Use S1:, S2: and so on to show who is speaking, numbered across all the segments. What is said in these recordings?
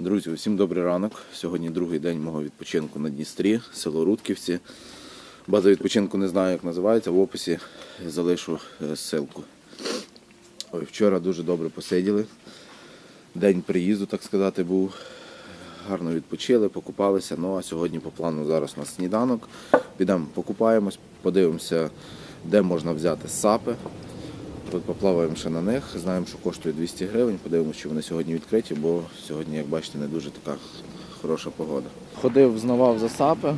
S1: Друзі, усім добрий ранок. Сьогодні другий день мого відпочинку на Дністрі, село Рудківці. База відпочинку не знаю, як називається. В описі залишу е, ссылку. Ой, вчора дуже добре посиділи. День приїзду, так сказати, був. Гарно відпочили, покупалися. Ну а сьогодні по плану зараз у нас сніданок. Підемо покупаємось, подивимося, де можна взяти сапи. Тут поплаваємо ще на них. Знаємо, що коштує 200 гривень. Подивимося, чи вони сьогодні відкриті, бо сьогодні, як бачите, не дуже така хороша погода. Ходив, знавав за сапи,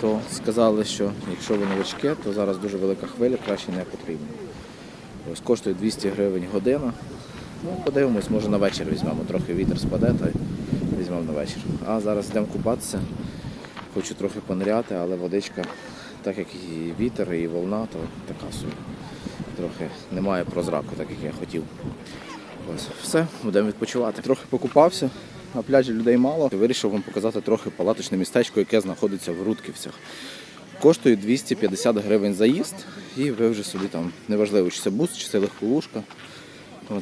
S1: то сказали, що якщо ви новачки, то зараз дуже велика хвиля, краще не потрібно. Ось коштує 200 гривень година. Ну, подивимось, може на вечір візьмемо. Трохи вітер спаде, та візьмемо на вечір. А зараз йдемо купатися. Хочу трохи пониряти, але водичка, так як і вітер, і волна, то така собі. Трохи немає прозраку, так як я хотів. Ось, все, будемо відпочивати. Трохи покупався, на пляжі людей мало. Вирішив вам показати трохи палаточне містечко, яке знаходиться в Рудківцях. Коштує 250 гривень заїзд, і ви вже собі там, неважливо, чи це бус, чи це легковушка.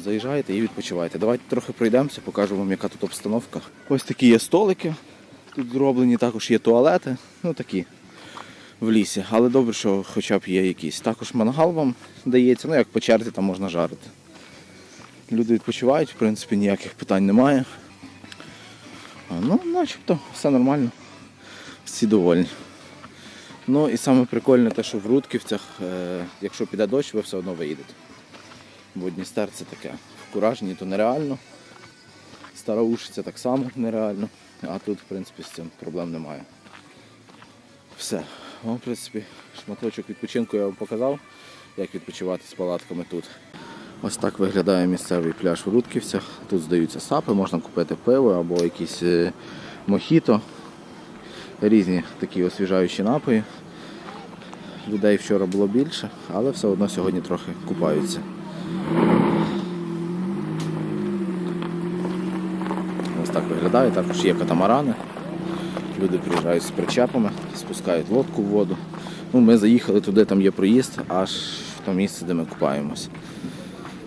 S1: Заїжджаєте і відпочиваєте. Давайте трохи пройдемося, покажу вам, яка тут обстановка. Ось такі є столики. Тут зроблені також є туалети. Ну такі в лісі. Але добре, що хоча б є якісь. Також мангал вам дається, ну як по черзі там можна жарити. Люди відпочивають, в принципі, ніяких питань немає. Ну, начебто, все нормально. Всі довольні. Ну і саме прикольне те, що в Рудківцях, е, якщо піде дощ, ви все одно виїдете. Бо Дністер це таке. В Куражні то нереально. Стара Ушиця так само нереально. А тут, в принципі, з цим проблем немає. Все. Ну, в принципі, шматочок відпочинку я вам показав, як відпочивати з палатками тут. Ось так виглядає місцевий пляж в Рудківцях. Тут здаються сапи, можна купити пиво або якісь е, мохіто. Різні такі освіжаючі напої. Людей вчора було більше, але все одно сьогодні трохи купаються. Ось так виглядає. Також є катамарани. Люди приїжджають з причепами, спускають лодку в воду. Ну, ми заїхали туди, там є проїзд, аж в то місце, де ми купаємось.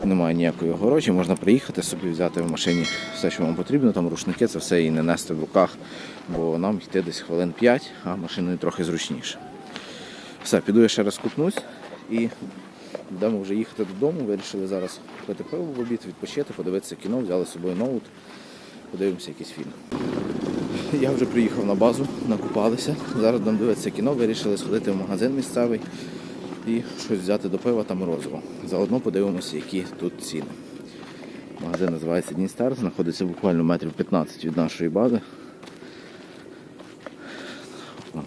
S1: Немає ніякої огорожі, можна приїхати собі, взяти в машині все, що вам потрібно, там рушники, це все і не нести в руках, бо нам йти десь хвилин 5, а машиною трохи зручніше. Все, піду я ще раз купнусь і будемо вже їхати додому. Вирішили зараз пити пиво в обід, відпочити, подивитися кіно, взяли з собою ноут, подивимося якийсь фільм. Я вже приїхав на базу, накупалися. Зараз будемо дивитися кіно, вирішили сходити в магазин місцевий і щось взяти до пива та морозиво. Заодно подивимося, які тут ціни. Магазин називається Дністер, знаходиться буквально метрів 15 від нашої бази.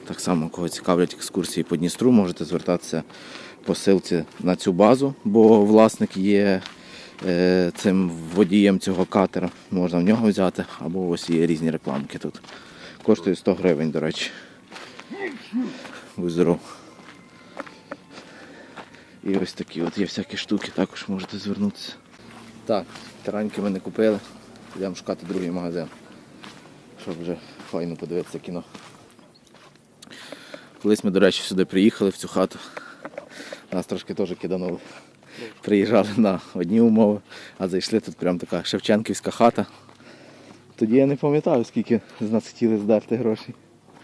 S1: Так само, кого цікавлять екскурсії по Дністру, можете звертатися по ссилці на цю базу, бо власник є цим водієм цього катера. Можна в нього взяти, або ось є різні рекламки тут. Коштує 100 гривень, до речі. Будь здоров. І ось такі от є всякі штуки, також можете звернутися. Так, тараньки ми не купили. Йдемо шукати другий магазин. Щоб вже файно подивитися кіно. Колись ми, до речі, сюди приїхали в цю хату. Нас трошки теж киданули. Приїжджали на одні умови, а зайшли тут прям така Шевченківська хата. Тоді я не пам'ятаю, скільки з нас хотіли здерти грошей.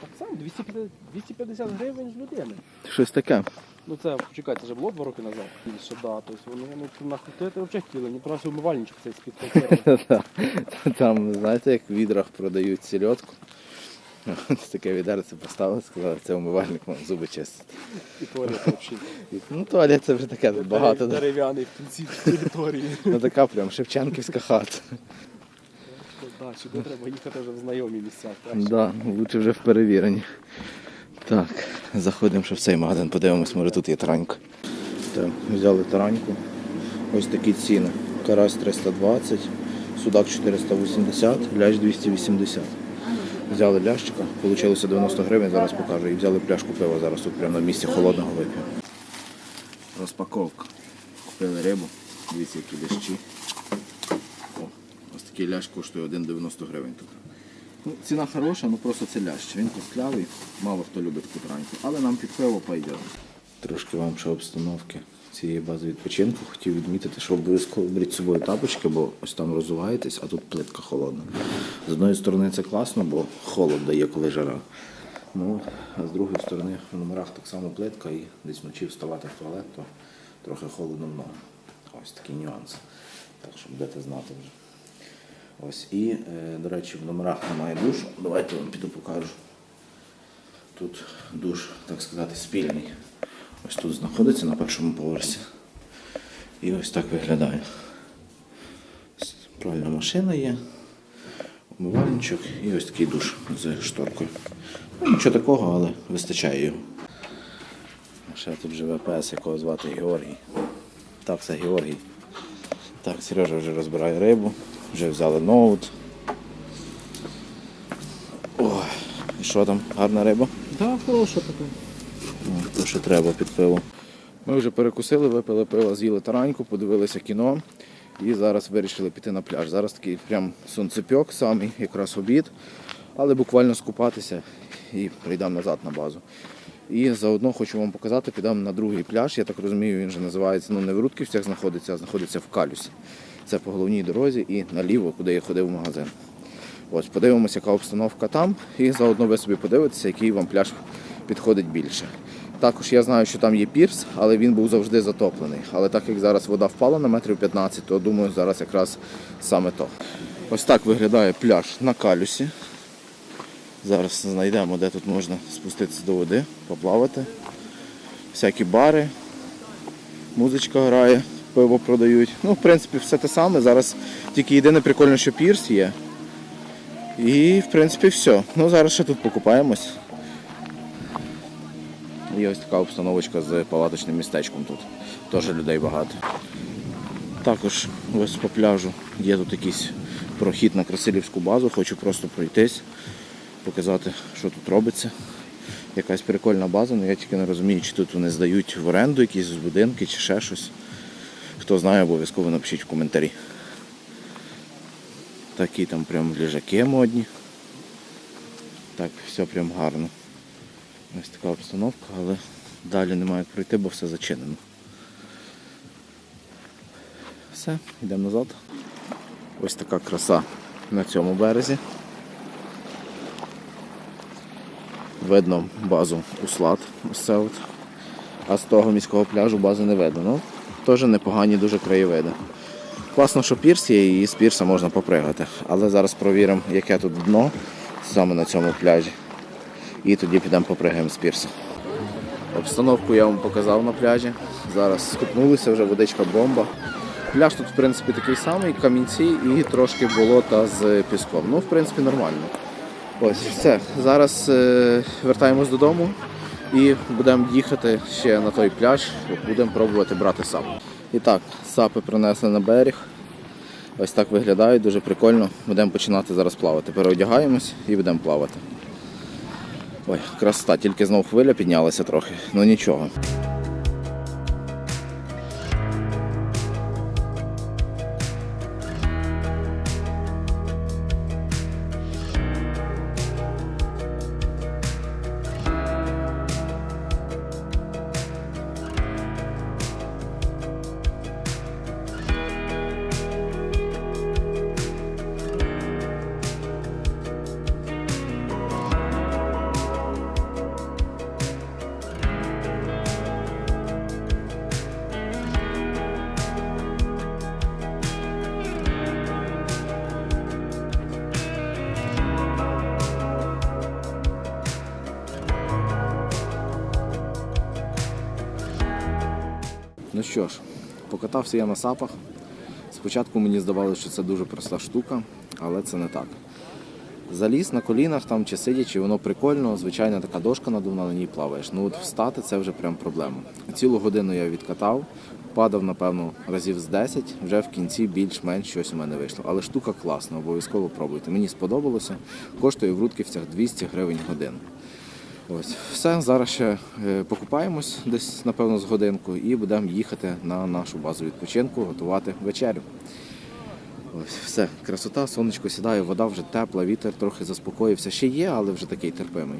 S2: Так само 250, 250 гривень з людини.
S1: Щось таке.
S2: Ну це почекайте, це вже було два роки назад. Більше, да. Тобто вони ну, нахотити взагалі хотіли, не просто умивальничок цей з-під.
S1: Там, знаєте, як в відрах продають сільотку. Ось таке відерце поставили, сказали, це умивальник, вам зуби чистити.
S2: І туалет взагалі.
S1: Ну, туалет це вже таке тут багато. да.
S2: Дерев'яний в кінці території.
S1: Ну така прям Шевченківська хата.
S2: Да, сюди треба їхати вже в знайомі місця. краще.
S1: Да, лучше вже в перевірені. Так, заходимо ще в цей магазин, подивимось, може тут є таранька. Так, взяли тараньку. Ось такі ціни. Карась 320, судак 480, лящ 280. Взяли лящика, вийшло 90 гривень, зараз покажу. І взяли пляшку пива, зараз тут прямо на місці холодного вип'ємо. Розпаковка. Купили рибу, дивіться, які лящі. О, ось такий лящ коштує 1,90 гривень тут. Ну, ціна хороша, ну просто це лящ. Він костлявий, мало хто любить таку але нам під пиво пойде. Трошки вам ще обстановки. Цієї бази відпочинку. Хотів відмітити, що обов'язково беріть з собою тапочки, бо ось там розуваєтесь, а тут плитка холодна. З одної сторони це класно, бо холод дає, коли жара. Ну, а з другої сторони в номерах так само плитка і десь вночі вставати в туалет, то трохи холодно в. Ось такий нюанс. Так що будете знати вже. Ось і, е, до речі, в номерах немає душу. Давайте вам піду покажу. Тут душ, так сказати, спільний. Ось тут знаходиться на першому поверсі. І ось так виглядає. Ось Пральна машина є, умивальничок і ось такий душ з шторкою. Ну, нічого такого, але вистачає його. Ще тут живе пес, якого звати Георгій. Так, це Георгій. Так, Сережа вже розбирає рибу, вже взяли ноут. Ой, і що там? Гарна риба?
S2: Так, хороша така.
S1: То, що треба під пиво. Ми вже перекусили, випили пиво, з'їли тараньку, подивилися кіно і зараз вирішили піти на пляж. Зараз такий прям сонцепьок, самий якраз обід, але буквально скупатися і прийдемо назад на базу. І заодно хочу вам показати, підемо на другий пляж. Я так розумію, він же називається ну не в Рудківцях знаходиться, а знаходиться в Калюсі. Це по головній дорозі і наліво, куди я ходив в магазин. Ось подивимося, яка обстановка там, і заодно ви собі подивитеся, який вам пляж підходить більше. Також я знаю, що там є пірс, але він був завжди затоплений. Але так як зараз вода впала на метрів 15, то думаю, зараз якраз саме то. Ось так виглядає пляж на калюсі. Зараз знайдемо, де тут можна спуститися до води, поплавати. Всякі бари, музичка грає, пиво продають. Ну, в принципі, все те саме. Зараз тільки єдине прикольно, що пірс є. І в принципі все. Ну зараз ще тут покупаємось. І ось така обстановочка з палаточним містечком тут. Теж людей багато. Також ось по пляжу є тут якийсь прохід на Красилівську базу, хочу просто пройтись, показати, що тут робиться. Якась прикольна база, але я тільки не розумію, чи тут вони здають в оренду якісь будинки чи ще щось. Хто знає, обов'язково напишіть в коментарі. Такі там прям ліжаки модні. Так, все прям гарно. Ось така обстановка, але далі немає як пройти, бо все зачинено. Все, йдемо назад. Ось така краса на цьому березі. Видно базу Услад, ось це от. А з того міського пляжу бази не видно. Ну, теж непогані дуже краєвиди. Класно, що пірс є, і з пірса можна попригати. Але зараз провіримо, яке тут дно саме на цьому пляжі. І тоді підемо попригаємо з пірса. Обстановку я вам показав на пляжі. Зараз скупнулися, вже водичка бомба. Пляж тут, в принципі, такий самий, камінці і трошки болота з піском. Ну, в принципі, нормально. Ось, все. Зараз е, вертаємось додому і будемо їхати ще на той пляж, будемо пробувати брати сап. І так, сапи принесли на берег. Ось так виглядають, дуже прикольно. Будемо починати зараз плавати. Переодягаємось і будемо плавати. Ой, красота, тільки знов хвиля піднялася трохи, ну нічого. Що ж, покатався я на сапах. Спочатку мені здавалося, що це дуже проста штука, але це не так. Заліз на колінах там чи сидячи, воно прикольно, звичайна така дошка надувна, на ній плаваєш. Ну от встати це вже прям проблема. Цілу годину я відкатав, падав, напевно, разів з 10, вже в кінці більш-менш щось у мене вийшло. Але штука класна, обов'язково пробуйте. Мені сподобалося. Коштує в Рудківцях 200 гривень годин. Ось, все, зараз ще е, покупаємось десь, напевно, з годинку і будемо їхати на нашу базу відпочинку, готувати вечерю. Ось, все, красота, сонечко сідає, вода вже тепла, вітер трохи заспокоївся. Ще є, але вже такий терпимий.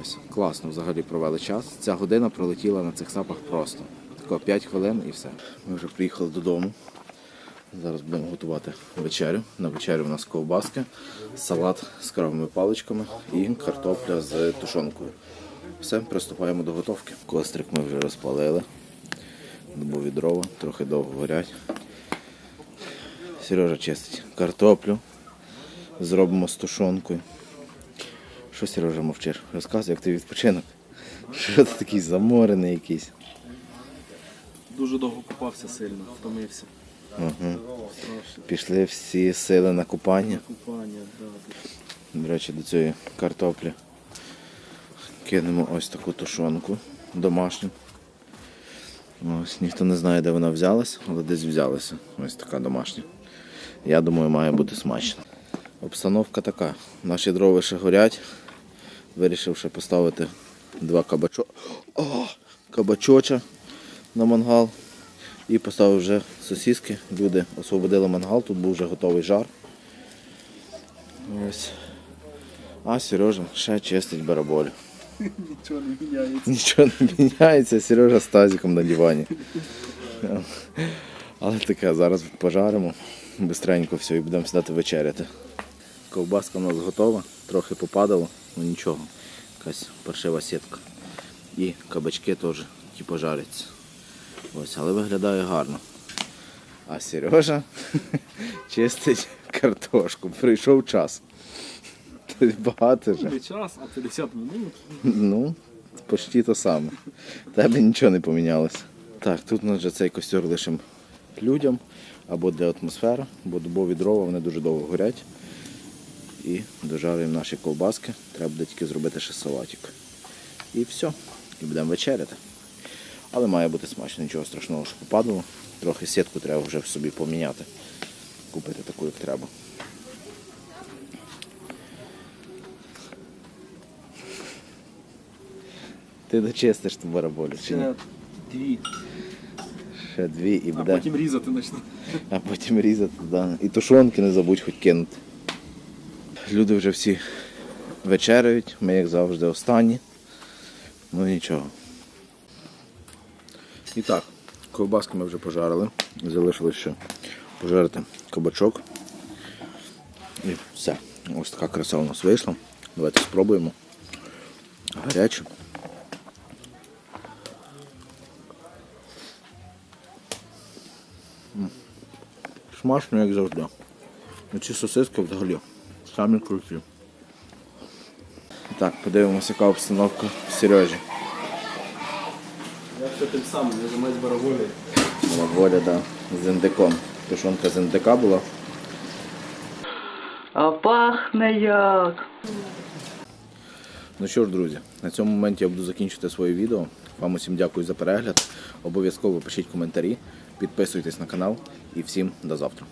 S1: Ось, класно взагалі провели час. Ця година пролетіла на цих сапах просто. Тако 5 хвилин і все. Ми вже приїхали додому. Зараз будемо готувати вечерю. На вечерю у нас ковбаски, салат з кровими паличками і картопля з тушонкою. Все, приступаємо до готовки. Кострик ми вже розпалили. Дубові дрова, трохи довго горять. Сережа чистить картоплю. Зробимо з тушонкою. Що Сережа мовчиш? Розказуй, як ти відпочинок. Що ти такий заморений якийсь?
S2: Дуже довго купався сильно, втомився.
S1: Угу. Пішли всі сили на купання. До речі, до цієї картоплі кинемо ось таку тушонку домашню. Ось ніхто не знає, де вона взялась, але десь взялася. Ось така домашня. Я думаю, має бути смачно. Обстановка така. Наші дрова ще горять. Вирішив ще поставити два кабачо... О, кабачоча на мангал. І поставив вже сосиски. Люди освободили мангал, тут був вже готовий жар. Ось. А Сережа ще чистить бараболю.
S2: Нічого не міняється.
S1: Нічого не міняється, Сережа з тазиком на дивані. Але таке, зараз пожаримо, бистренько все і будемо сідати вечеряти. Ковбаска у нас готова, трохи попадало, ну нічого. Якась паршива сітка. І кабачки теж ті пожаряться. Ось, але виглядає гарно. А Сережа чистить картошку. Прийшов час. Багато вже.
S2: Не час, а 50 минут.
S1: Ну, почти то саме. Тебе нічого не помінялося. Так, тут у нас вже цей костер лишимо людям або для атмосфери, бо дубові дрова вони дуже довго горять. І дожарюємо наші ковбаски. Треба буде тільки зробити ще салатик. І все. І будемо вечеряти. Але має бути смачно, нічого страшного, що попадало. Трохи сітку треба вже в собі поміняти. Купити таку, як треба. Ти дочистиш ту бараболю. Чи ні?
S2: Ще дві.
S1: Ще дві і
S2: А
S1: буде.
S2: потім різати почну.
S1: А потім різати, да. І тушонки не забудь хоч кинути. Люди вже всі вечеряють, ми як завжди останні. Ну нічого. І так, ковбаски ми вже пожарили. Залишилось ще пожарити кабачок. І все. Ось така краса у нас вийшла. Давайте спробуємо. Гаряче. Смачно, як завжди. Ці сосиски взагалі самі круті. Так, подивимося, яка обстановка в Сережі.
S2: Все тим самим, я замець бараболею.
S1: Була воля, да, з індиком. Тушонка з індика була.
S3: А пахне як.
S1: Ну що ж, друзі, на цьому моменті я буду закінчити своє відео. Вам усім дякую за перегляд. Обов'язково пишіть коментарі, підписуйтесь на канал і всім до завтра.